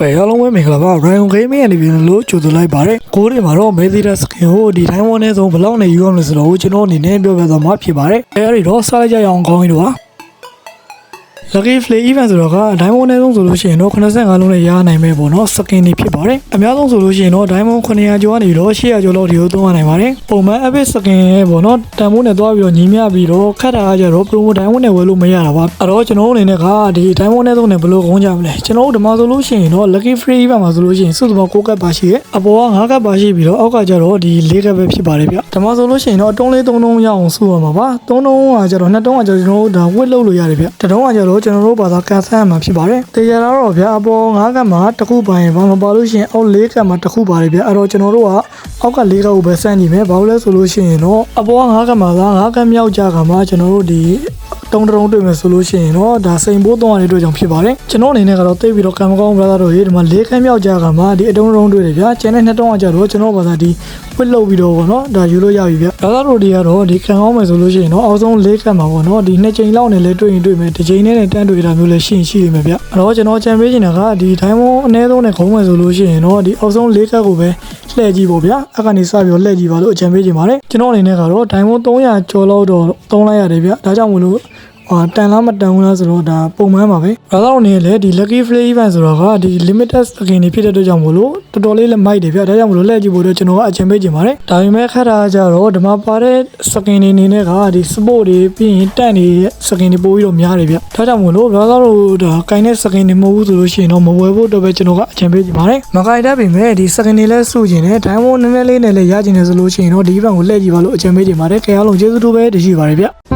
ကဲအားလုံးပဲမင်္ဂလာပါ Ryan Gaming ရဲ့နေပြည်တော်လို့ကြိုဆိုလိုက်ပါတယ်ကိုးတွေမှာတော့ Medira Skin ကိုဒီတိုင်းဝန်နဲ့ဆုံးဘယ်လောက်နဲ့ယူရမလဲဆိုတော့ကျွန်တော်အနေနဲ့ပြောပြသွားမှာဖြစ်ပါတယ်အဲဒီတော့စားလိုက်ကြရအောင်ကောင်းပြီတော့ Lucky Play Event ဆိုတော့က Diamond နဲ့ဆုံးဆိုလို့ရှိရင်တော့85လုံးနဲ့ရနိုင်မယ်ပေါ့နော် skin တွေဖြစ်ပါတယ်အများဆုံးဆိုလို့ရှိရင်တော့ Diamond 900ကျော်ကနေပြီးတော့800ကျော်လောက်ဒီကိုသုံးရနိုင်ပါတယ်ပုံမှန် Epic skin ရဲ့ပေါ့နော်တန်ဖိုးနဲ့သွားပြီးတော့ညီမျှပြီးတော့ခတ်တာကကြတော့ promo Diamond နဲ့ဝယ်လို့မရတာပါအဲ့တော့ကျွန်တော်တို့အနေနဲ့ကဒီ Diamond နဲ့ဆုံးနဲ့ဘယ်လိုကောင်းကြမလဲကျွန်တော်တို့ဒီမှာဆိုလို့ရှိရင်တော့ Lucky Free Event မှာဆိုလို့ရှိရင်စုစုပေါင်း6ကပ်ပါရှိရဲ့အပေါ်က9ကပ်ပါရှိပြီးတော့အောက်ကကြတော့ဒီ4ကပ်ပဲဖြစ်ပါတယ်ဗျဒီမှာဆိုလို့ရှိရင်တော့တုံးလေး3တုံးရအောင်စုရမှာပါ3တုံးကကြတော့2တုံးကကြတော့ကျွန်တော်တို့ဒါဝစ်လုပ်လို့ရတယ်ဗျတတုံးကကြတော့ကျွန်တော်တို့ဘာသာကန်ဆန်းမှာဖြစ်ပါတယ်တေချာတော့ဗျအပေါ်9ကပ်မှာတစ်ခုပါရင်ဘာမပါလို့ရှိရင်အောက်4ကပ်မှာတစ်ခုပါတယ်ဗျအဲ့တော့ကျွန်တော်တို့ကအောက်က4ကပ်ကိုပဲစမ်းကြည့်မယ်ဘာလို့လဲဆိုလို့ရှိရင်တော့အပေါ်9ကပ်မှာက9ကပ်မြောက်ကြကမှာကျွန်တော်တို့ဒီ တုံးတုံးတွေ့မယ်ဆိုလို့ရှိရင်တော့ဒါစိန်ဘိုးသုံးရတဲ့အတွက်ကြောင့်ဖြစ်ပါတယ်ကျွန်တော်အနေနဲ့ကတော့သိပြီးတော့ကံမကောင်း brother တို့ရေဒီမှာ၄ခန်းမြောက်ကြကမှာဒီအတုံးတုံးတွေ့တယ်ဗျာကျန်တဲ့နှစ်တုံးကကြတော့ကျွန်တော်ဘာသာဒီဝစ်လုပ်ပြီးတော့ပေါ့နော်ဒါယူလို့ရပြီဗျ brother တို့တွေကတော့ဒီခံကောင်းမယ်ဆိုလို့ရှိရင်တော့အောက်ဆုံး၄ခန်းမှာပေါ့နော်ဒီနှစ်ချိန်လောက်နဲ့လဲတွေ့ရင်တွေ့မယ်တစ်ချိန်နဲ့တန်းတွေ့တာမျိုးလဲရှိရင်ရှိလိမ့်မယ်ဗျအဲ့တော့ကျွန်တော်ချန်ပေးချင်တာကဒီ diamond အနည်းဆုံးနဲ့ခုံးမယ်ဆိုလို့ရှိရင်တော့ဒီအောက်ဆုံး၄ခန်းကိုပဲ လှည့်ကြည့်ပေါ့ဗျာအဲ့ကနေစပြီးတော့လှည့်ကြည့်ပါလို့အကြံပေးချင်ပါတယ်ကျွန်တော်အနေနဲ့ကတော့ diamond 300ကျော်လောက်တော့သုံးလိုက်ရတယ်ဗျဒါကြောင့်မလို့ ဟာတန်လားမတန်ဘူးလားဆိုတော့ဒါပုံမှန်ပါပဲ။ဘာသာတော့နေလေဒီ lucky play event ဆိုတော့ကဒီ limited skin တွေဖြစ်တဲ့အတွက်ကြောင့်မို့လို့တော်တော်လေးလည်းမိုက်တယ်ဗျ။ဒါကြောင့်မို့လို့လှည့်ကြည့်ဖို့တော့ကျွန်တော်ကအချိန်ပေးချင်ပါတယ်။ဒါပေမဲ့ခက်တာကြတော့ဒီမှာပါတဲ့ skin တွေအနေနဲ့ကဒီ sport တွေပြီးရင်တန့်တွေ skin တွေပို့ပြီးတော့များတယ်ဗျ။ဒါကြောင့်မို့လို့ဘာသာတော့ဒါကိုင်းတဲ့ skin တွေမဟုတ်ဘူးဆိုလို့ရှိရင်တော့မဝယ်ဖို့တော့ပဲကျွန်တော်ကအချိန်ပေးချင်ပါတယ်။မကိုင်းတတ်ပေမဲ့ဒီ skin တွေလည်းစုကျင်တယ် diamond နည်းနည်းလေးနဲ့လည်းရကျင်တယ်ဆိုလို့ရှိရင်တော့ဒီ event ကိုလှည့်ကြည့်ပါလို့အချိန်ပေးချင်ပါတယ်။ခင်ဗျားလုံးကျေးဇူးတူပဲတရှိပါတယ်ဗျ။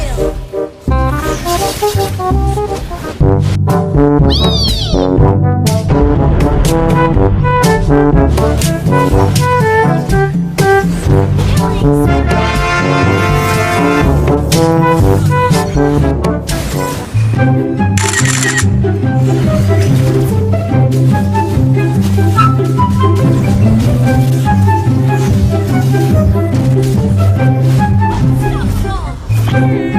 you.